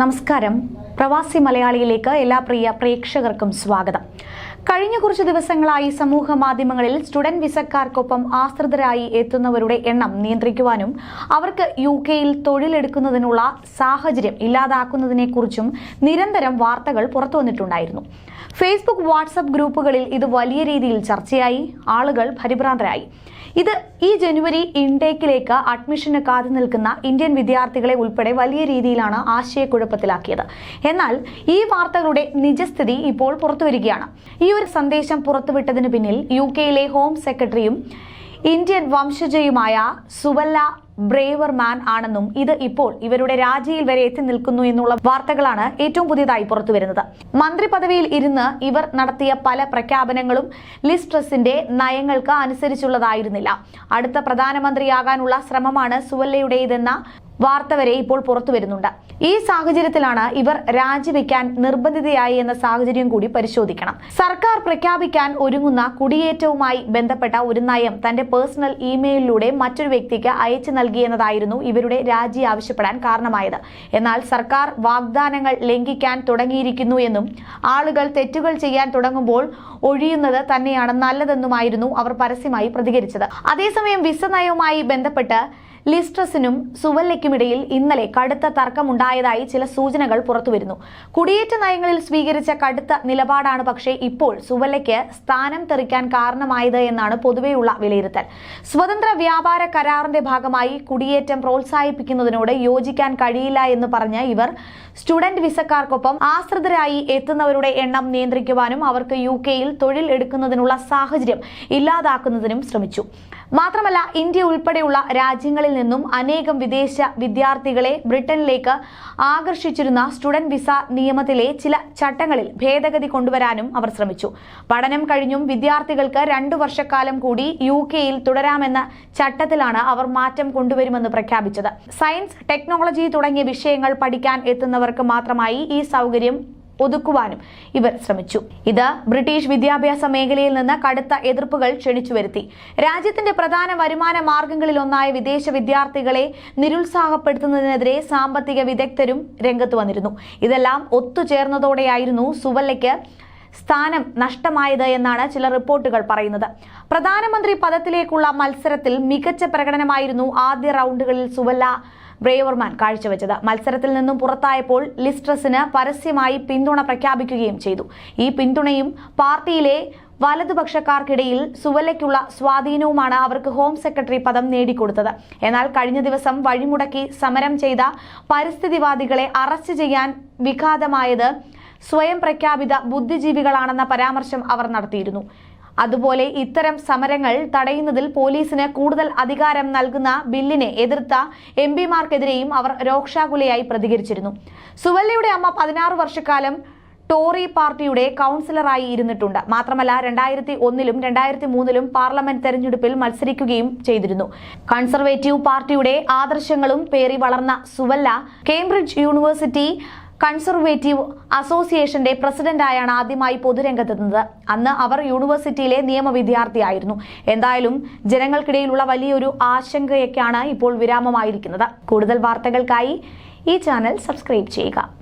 നമസ്കാരം. പ്രവാസി മലയാളിയിലേക്ക് എല്ലാ പ്രിയ പ്രേക്ഷകർക്കും സ്വാഗതം. കഴിഞ്ഞ കുറച്ച് ദിവസങ്ങളായി സമൂഹ മാധ്യമങ്ങളിൽ സ്റ്റുഡന്റ് വിസക്കാർക്കൊപ്പം ആശ്രിതരായി എത്തുന്നവരുടെ എണ്ണം നിയന്ത്രിക്കുവാനും അവർക്ക് യു കെയിൽ തൊഴിലെടുക്കുന്നതിനുള്ള സാഹചര്യം ഇല്ലാതാക്കുന്നതിനെക്കുറിച്ചും നിരന്തരം വാർത്തകൾ പുറത്തുവന്നിട്ടുണ്ടായിരുന്നു. ഫേസ്ബുക്ക് വാട്സപ്പ് ഗ്രൂപ്പുകളിൽ ഇത് വലിയ രീതിയിൽ ചർച്ചയായി ആളുകൾ പരിഭ്രാന്തരായി. ഇത് ഈ ജനുവരി ഇൻടേക്കിലേക്ക് അഡ്മിഷന് കാത്തു നിൽക്കുന്ന ഇന്ത്യൻ വിദ്യാർത്ഥികളെ ഉൾപ്പെടെ വലിയ രീതിയിലാണ് ആശയക്കുഴപ്പത്തിലാക്കിയത്. എന്നാൽ ഈ വാർത്തകളുടെ നിജസ്ഥിതി ഇപ്പോൾ പുറത്തുവരികയാണ്. ഈ ഒരു സന്ദേശം പുറത്തുവിട്ടതിന് പിന്നിൽ യു കെയിലെ ഹോം സെക്രട്ടറിയും ഇന്ത്യൻ വംശജയുമായ സുവല്ല ബ്രേവർമാൻ ആണെന്നും ഇത് ഇപ്പോൾ ഇവരുടെ രാജിയിൽ വരെ എത്തി നിൽക്കുന്നു എന്നുള്ള വാർത്തകളാണ് ഏറ്റവും പുതിയതായി പുറത്തു വരുന്നത്. മന്ത്രി പദവിയിൽ ഇരുന്ന് ഇവർ നടത്തിയ പല പ്രഖ്യാപനങ്ങളും ലിസ് ട്രസിന്റെ നയങ്ങൾക്ക് അനുസരിച്ചുള്ളതായിരുന്നില്ല. അടുത്ത പ്രധാനമന്ത്രിയാകാനുള്ള ശ്രമമാണ് സുവല്ലയുടേതെന്ന വാർത്ത വരെ ഇപ്പോൾ പുറത്തു വരുന്നുണ്ട്. ഈ സാഹചര്യത്തിലാണ് ഇവർ രാജിവെക്കാൻ നിർബന്ധിതയായി എന്ന സാഹചര്യം കൂടി പരിശോധിക്കണം. സർക്കാർ പ്രഖ്യാപിക്കാൻ ഒരുങ്ങുന്ന കുടിയേറ്റവുമായി ബന്ധപ്പെട്ട ഒരു നയം തന്റെ പേഴ്സണൽ ഇമെയിലിലൂടെ മറ്റൊരു വ്യക്തിക്ക് അയച്ചു നൽകിയെന്നതായിരുന്നു ഇവരുടെ രാജി ആവശ്യപ്പെടാൻ കാരണമായത്. എന്നാൽ സർക്കാർ വാഗ്ദാനങ്ങൾ ലംഘിക്കാൻ തുടങ്ങിയിരിക്കുന്നു എന്നും ആളുകൾ തെറ്റുകൾ ചെയ്യാൻ തുടങ്ങുമ്പോൾ ഒഴിയുന്നത് തന്നെയാണ് നല്ലതെന്നുമായിരുന്നു അവർ പരസ്യമായി പ്രതികരിച്ചത്. അതേസമയം വിസ നയവുമായി ബന്ധപ്പെട്ട് ലിസ്ട്രസിനും സുവല്ലയ്ക്കുമിടയിൽ ഇന്നലെ കടുത്ത തർക്കമുണ്ടായതായി ചില സൂചനകൾ പുറത്തുവരുന്നു. കുടിയേറ്റ നയങ്ങളിൽ സ്വീകരിച്ച കടുത്ത നിലപാടാണ് പക്ഷേ ഇപ്പോൾ സുവല്ലയ്ക്ക് സ്ഥാനം തെറിക്കാൻ കാരണമായത് എന്നാണ് പൊതുവെയുള്ള വിലയിരുത്തൽ. സ്വതന്ത്ര വ്യാപാര കരാറിന്റെ ഭാഗമായി കുടിയേറ്റം പ്രോത്സാഹിപ്പിക്കുന്നതിനോട് യോജിക്കാൻ കഴിയില്ല എന്ന് പറഞ്ഞ് ഇവർ സ്റ്റുഡന്റ് വിസക്കാർക്കൊപ്പം ആശ്രിതരായി എത്തുന്നവരുടെ എണ്ണം നിയന്ത്രിക്കുവാനും അവർക്ക് യു കെയിൽ തൊഴിൽ എടുക്കുന്നതിനുള്ള സാഹചര്യം ഇല്ലാതാക്കുന്നതിനും ശ്രമിച്ചു. മാത്രമല്ല ഇന്ത്യ ഉൾപ്പെടെയുള്ള രാജ്യങ്ങളിൽ നിന്നും അനേകം വിദേശ വിദ്യാർത്ഥികളെ ബ്രിട്ടനിലേക്ക് ആകർഷിച്ചിരുന്ന സ്റ്റുഡന്റ് വിസ നിയമത്തിലെ ചില ചട്ടങ്ങളിൽ ഭേദഗതി കൊണ്ടുവരാനും അവർ ശ്രമിച്ചു. പഠനം കഴിഞ്ഞും വിദ്യാർത്ഥികൾക്ക് രണ്ടു വർഷക്കാലം കൂടി യു കെയിൽ തുടരാമെന്ന ചട്ടത്തിലാണ് അവർ മാറ്റം കൊണ്ടുവരുമെന്ന് പ്രഖ്യാപിച്ചത്. സയൻസ് ടെക്നോളജി തുടങ്ങിയ വിഷയങ്ങൾ പഠിക്കാൻ എത്തുന്നവർക്ക് മാത്രമായി ഈ സൗകര്യം ഒതുക്കുവാനും ഇവർ ശ്രമിച്ചു. ഇത് ബ്രിട്ടീഷ് വിദ്യാഭ്യാസ മേഖലയിൽ നിന്ന് കടുത്ത എതിർപ്പുകൾ ക്ഷണിച്ചു വരുത്തി. രാജ്യത്തിന്റെ പ്രധാന വരുമാന മാർഗങ്ങളിലൊന്നായ വിദേശ വിദ്യാർത്ഥികളെ നിരുത്സാഹപ്പെടുത്തുന്നതിനെതിരെ സാമ്പത്തിക വിദഗ്ധരും രംഗത്ത് വന്നിരുന്നു. ഇതെല്ലാം ഒത്തുചേർന്നതോടെയായിരുന്നു സുവല്ലയ്ക്ക് സ്ഥാനം നഷ്ടമായത് എന്നാണ് ചില റിപ്പോർട്ടുകൾ പറയുന്നത്. പ്രധാനമന്ത്രി പദത്തിലേക്കുള്ള മത്സരത്തിൽ മികച്ച പ്രകടനമായിരുന്നു ആദ്യ റൗണ്ടുകളിൽ സുവല്ല ബ്രേവർമാൻ കാഴ്ചവെച്ചത്. മത്സരത്തിൽ നിന്നും പുറത്തായപ്പോൾ ലിസ്ട്രസിന് പരസ്യമായി പിന്തുണ പ്രഖ്യാപിക്കുകയും ചെയ്തു. ഈ പിന്തുണയും പാർട്ടിയിലെ വലതുപക്ഷക്കാർക്കിടയിൽ സുവലയ്ക്കുള്ള സ്വാധീനവുമാണ് അവർക്ക് ഹോം സെക്രട്ടറി പദം നേടിക്കൊടുത്തത്. എന്നാൽ കഴിഞ്ഞ ദിവസം വഴിമുടക്കി സമരം ചെയ്ത പരിസ്ഥിതിവാദികളെ അറസ്റ്റ് ചെയ്യാൻ വിഘാതമായത് സ്വയം പ്രഖ്യാപിത ബുദ്ധിജീവികളാണെന്ന പരാമർശം അവർ നടത്തിയിരുന്നു. അതുപോലെ ഇത്തരം സമരങ്ങൾ തടയുന്നതിൽ പോലീസിന് കൂടുതൽ അധികാരം നൽകുന്ന ബില്ലിനെ എതിർത്ത എം പിമാർക്കെതിരെയും അവർ രോക്ഷാകുലയായി പ്രതികരിച്ചിരുന്നു. സുവല്ലയുടെ അമ്മ പതിനാറ് വർഷക്കാലം ടോറി പാർട്ടിയുടെ കൗൺസിലറായി ഇരുന്നിട്ടുണ്ട്. മാത്രമല്ല രണ്ടായിരത്തി ഒന്നിലും രണ്ടായിരത്തി മൂന്നിലും പാർലമെന്റ് തെരഞ്ഞെടുപ്പിൽ മത്സരിക്കുകയും ചെയ്തിരുന്നു. കൺസർവേറ്റീവ് പാർട്ടിയുടെ ആദർശങ്ങളും പേറി വളർന്ന സുവല്ല കേംബ്രിഡ്ജ് യൂണിവേഴ്സിറ്റി കൺസർവേറ്റീവ് അസോസിയേഷന്റെ പ്രസിഡന്റായാണ് ആദ്യമായി പൊതുരംഗത്തെത്തുന്നത്. അന്ന് അവർ യൂണിവേഴ്സിറ്റിയിലെ നിയമ വിദ്യാർത്ഥിയായിരുന്നു എന്തായാലും ജനങ്ങൾക്കിടയിലുള്ള വലിയൊരു ആശങ്കയൊക്കെയാണ് ഇപ്പോൾ വിരാമമായിരിക്കുന്നത്. കൂടുതൽ വാർത്തകൾക്കായി ഈ ചാനൽ സബ്സ്ക്രൈബ് ചെയ്യുക.